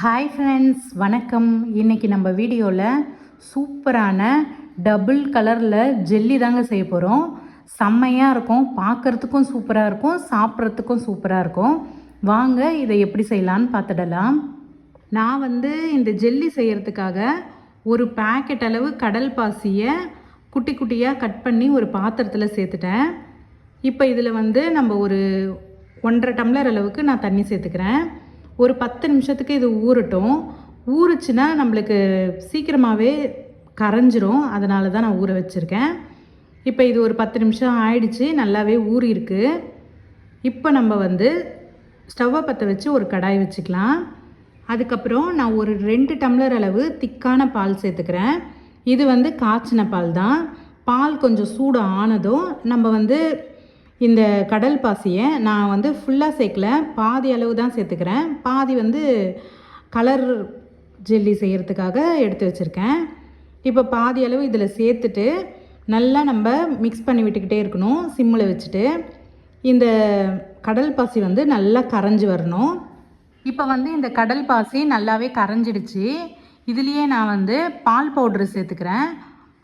Hi friends வணக்கம். இன்றைக்கி நம்ம வீடியோவில் சூப்பரான டபுள் கலரில் ஜெல்லி தாங்க செய்ய போகிறோம் செம்மையாக இருக்கும் பார்க்குறதுக்கும் சூப்பராக இருக்கும் சாப்பிட்றதுக்கும் சூப்பராக இருக்கும். வாங்க இதை எப்படி செய்யலான்னு பார்த்துடலாம். நான் வந்து இந்த ஜெல்லி செய்கிறதுக்காக ஒரு பேக்கெட் அளவு கடல் பாசியை குட்டி குட்டியாக கட் பண்ணி ஒரு பாத்திரத்தில் சேர்த்துட்டேன். இப்போ இதில் வந்து நம்ம ஒரு ஒன்றரை டம்ளர் அளவுக்கு நான் தண்ணி சேர்த்துக்கிறேன். ஒரு பத்து நிமிஷத்துக்கு இது ஊறட்டும். ஊறுச்சுன்னா நம்மளுக்கு சீக்கிரமாகவே கரைஞ்சிரும். அதனால தான் நான் ஊற வச்சுருக்கேன். இப்போ இது ஒரு பத்து நிமிஷம் ஆயிடுச்சு. நல்லாவே ஊறியிருக்கு. இப்போ நம்ம வந்து ஸ்டவ்வை பற்ற வச்சு ஒரு கடாய் வச்சுக்கலாம். அதுக்கப்புறம் நான் ஒரு ரெண்டு டம்ளர் அளவு திக்கான பால் சேர்த்துக்கிறேன். இது வந்து காய்ச்சின பால் தான். பால் கொஞ்சம் சூடு ஆனதும் நம்ம வந்து இந்த கடல் பாசியை நான் வந்து ஃபுல்லாக சேர்க்கல. பாதி அளவு தான் சேர்த்துக்கிறேன். பாதி வந்து கலர் ஜெல்லி செய்கிறதுக்காக எடுத்து வச்சுருக்கேன். இப்போ பாதி அளவு இதில் சேர்த்துட்டு நல்லா நம்ம மிக்ஸ் பண்ணி விட்டுக்கிட்டே இருக்கணும் சிம்மில் வச்சுட்டு. இந்த கடல் பாசி வந்து நல்லா கரைஞ்சி வரணும். இப்போ வந்து இந்த கடல் பாசி நல்லாவே கரைஞ்சிடுச்சு. இதுலேயே நான் வந்து பால் பவுட்ரு சேர்த்துக்கிறேன்.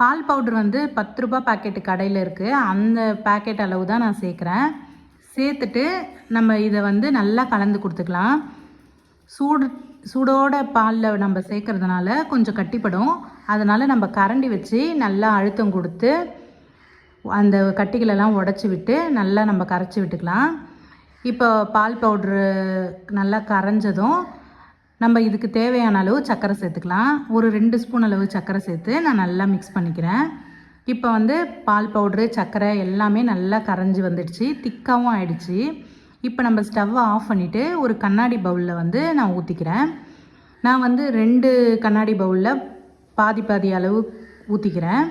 பால் பவுட்ரு வந்து பத்து ரூபா பாக்கெட்டு கடையில் இருக்குது அந்த பேக்கெட் அளவு தான் நான் சேர்க்குறேன். சேர்த்துட்டு நம்ம இதை வந்து நல்லா கலந்து கொடுத்துக்கலாம். சூடு சூடோட பாலில் நம்ம சேர்க்குறதுனால கொஞ்சம் கட்டிப்படும். அதனால் நம்ம கரண்டி வச்சு நல்லா அழுத்தம் கொடுத்து அந்த கட்டிகளெல்லாம் உடச்சி விட்டு நல்லா நம்ம கரைச்சி விட்டுக்கலாம். இப்போ பால் பவுட்ரு நல்லா கரைஞ்சதும் நம்ம இதுக்கு தேவையான அளவு சர்க்கரை சேர்த்துக்கலாம். ஒரு ரெண்டு ஸ்பூன் அளவு சர்க்கரை சேர்த்து நான் நல்லா மிக்ஸ் பண்ணிக்கிறேன். இப்போ வந்து பால் பவுட்ரு சர்க்கரை எல்லாமே நல்லா கரைஞ்சி வந்துடுச்சு. திக்காகவும் ஆயிடுச்சு. இப்போ நம்ம ஸ்டவ்வை ஆஃப் பண்ணிவிட்டு ஒரு கண்ணாடி பவுலில் வந்து நான் ஊற்றிக்கிறேன் நான் வந்து ரெண்டு கண்ணாடி பவுலில் பாதி பாதி அளவு ஊற்றிக்கிறேன்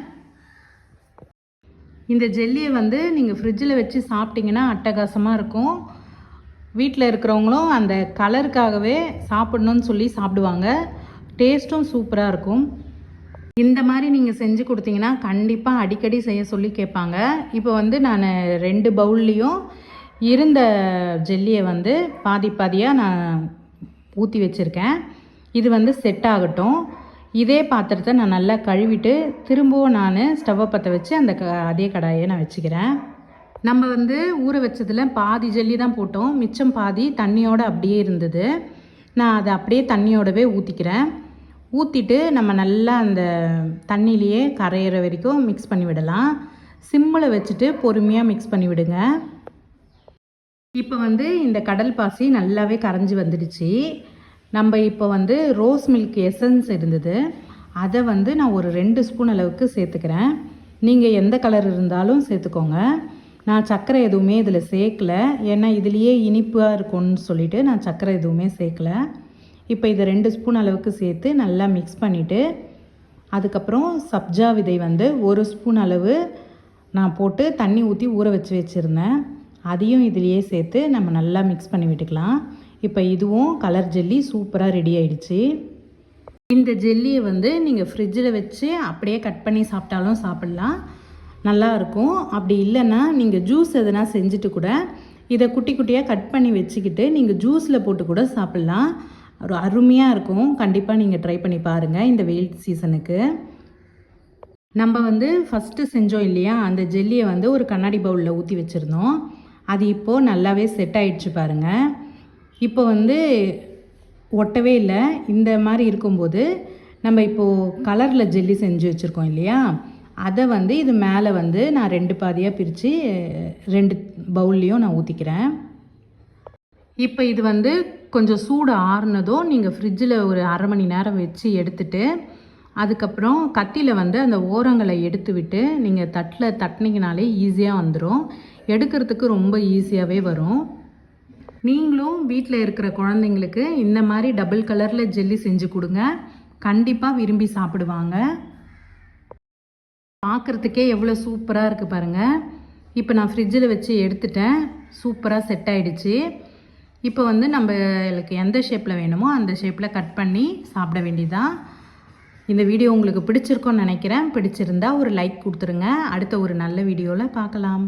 இந்த ஜெல்லியை வந்து நீங்கள் ஃப்ரிட்ஜில் வச்சு சாப்பிட்டிங்கன்னா அட்டகாசமாக இருக்கும். வீட்டில் இருக்கிறவங்களும் அந்த கலருக்காகவே சாப்பிடணும்னு சொல்லி சாப்பிடுவாங்க. டேஸ்ட்டும் சூப்பராக இருக்கும். இந்த மாதிரி நீங்கள் செஞ்சு கொடுத்தீங்கன்னா கண்டிப்பாக அடிக்கடி செய்ய சொல்லி கேட்பாங்க. இப்போ வந்து நான் ரெண்டு பவுல்லையும் இருந்த ஜெல்லியை வந்து பாதி பாதியாக நான் ஊற்றி வச்சுருக்கேன். இது வந்து செட் ஆகட்டும். இதே பாத்திரத்தை நான் நல்லா கழுவிட்டு திரும்பவும் நான் ஸ்டவ்வை பற்ற வச்சு அந்த க அதே கடாயை நான் வச்சுக்கிறேன். நம்ம வந்து ஊற வச்சதில் பாதி ஜல்லி தான் போட்டோம். மிச்சம் பாதி தண்ணியோடு அப்படியே இருந்தது. நான் அதை அப்படியே தண்ணியோடவே ஊற்றிக்கிறேன் ஊற்றிட்டு நம்ம நல்லா அந்த தண்ணியிலையே கரையிற வரைக்கும் மிக்ஸ் பண்ணி விடலாம். சிம்மில் வச்சுட்டு பொறுமையாக மிக்ஸ் பண்ணி விடுங்க. இப்போ வந்து இந்த கடல் பாசி நல்லாவே கரைஞ்சி வந்துடுச்சு. நம்ம இப்போ வந்து ரோஸ் மில்க் எசன்ஸ் இருந்தது. அதை வந்து நான் ஒரு ரெண்டு ஸ்பூன் அளவுக்கு சேர்த்துக்கிறேன். நீங்கள் எந்த கலர் இருந்தாலும் சேர்த்துக்கோங்க. நான் சர்க்கரை எதுவுமே இதில் சேர்க்கல. ஏன்னா இதுலேயே இனிப்பாக இருக்கும்னு சொல்லிவிட்டு நான் சர்க்கரை எதுவுமே சேர்க்கல. இப்போ இதை ரெண்டு ஸ்பூன் அளவுக்கு சேர்த்து நல்லா மிக்ஸ் பண்ணிவிட்டு அதுக்கப்புறம் சப்ஜா விதை வந்து ஒரு ஸ்பூன் அளவு நான் போட்டு தண்ணி ஊற்றி ஊற வச்சு வச்சுருந்தேன். அதையும் இதுலேயே சேர்த்து நம்ம நல்லா மிக்ஸ் பண்ணி விட்டுக்கலாம். இப்போ இதுவும் கலர் ஜெல்லி சூப்பராக ரெடி ஆயிடுச்சு. இந்த ஜெல்லியை வந்து நீங்கள் ஃப்ரிட்ஜில் வச்சு அப்படியே கட் பண்ணி சாப்பிட்டாலும் சாப்பிட்லாம். நல்லாயிருக்கும். அப்படி இல்லைன்னா நீங்கள் ஜூஸ் எதனா செஞ்சுட்டு கூட இதை குட்டி குட்டியாக கட் பண்ணி வச்சுக்கிட்டு நீங்கள் ஜூஸில் போட்டு கூட சாப்பிட்லாம். ஒரு அருமையாக இருக்கும். கண்டிப்பாக நீங்கள் ட்ரை பண்ணி பாருங்கள் இந்த வெயில் சீசனுக்கு நம்ம வந்து ஃபஸ்ட்டு செஞ்சோம் இல்லையா? அந்த ஜெல்லியை வந்து ஒரு கண்ணாடி பவுலில் ஊற்றி வச்சுருந்தோம். அது இப்போது நல்லாவே செட் ஆகிடுச்சு பாருங்கள் இப்போ வந்து ஒட்டவே இல்லை. இந்த மாதிரி இருக்கும்போது நம்ம இப்போது கலரில் ஜெல்லி செஞ்சு வச்சுருக்கோம் இல்லையா? அதை வந்து இது மேலே வந்து நான் ரெண்டு பாதியாக பிரித்து ரெண்டு பவுல்லையும் நான் ஊற்றிக்கிறேன் இப்போ இது வந்து கொஞ்சம் சூடு ஆறுனதும் நீங்கள் ஃப்ரிட்ஜில் ஒரு அரை மணி நேரம் வச்சு எடுத்துட்டு அதுக்கப்புறம் கத்தியில் வந்து அந்த ஓரங்களை எடுத்து விட்டு நீங்கள் தட்டில் தட்டினீங்கனாலே ஈஸியாக வந்துடும் எடுக்கிறதுக்கு ரொம்ப ஈஸியாகவே வரும். நீங்களும் வீட்டில் இருக்கிற குழந்தைங்களுக்கு இந்த மாதிரி டபுள் கலரில் ஜெல்லி செஞ்சு கொடுங்க. கண்டிப்பாக விரும்பி சாப்பிடுவாங்க. பார்க்குறதுக்கே எவ்வளோ சூப்பராக இருக்குது பாருங்கள் இப்போ நான் ஃப்ரிட்ஜில் வச்சு எடுத்துட்டேன். சூப்பராக செட் ஆகிடுச்சு இப்போ வந்து நம்மளுக்கு எந்த ஷேப்பில் வேணுமோ அந்த ஷேப்பில் கட் பண்ணி சாப்பிட வேண்டியதான் இந்த வீடியோ உங்களுக்கு பிடிச்சிருக்கோன்னு நினைக்கிறேன். பிடிச்சிருந்தா ஒரு லைக் கொடுத்துருங்க. அடுத்த ஒரு நல்ல வீடியோவில் பார்க்கலாம்.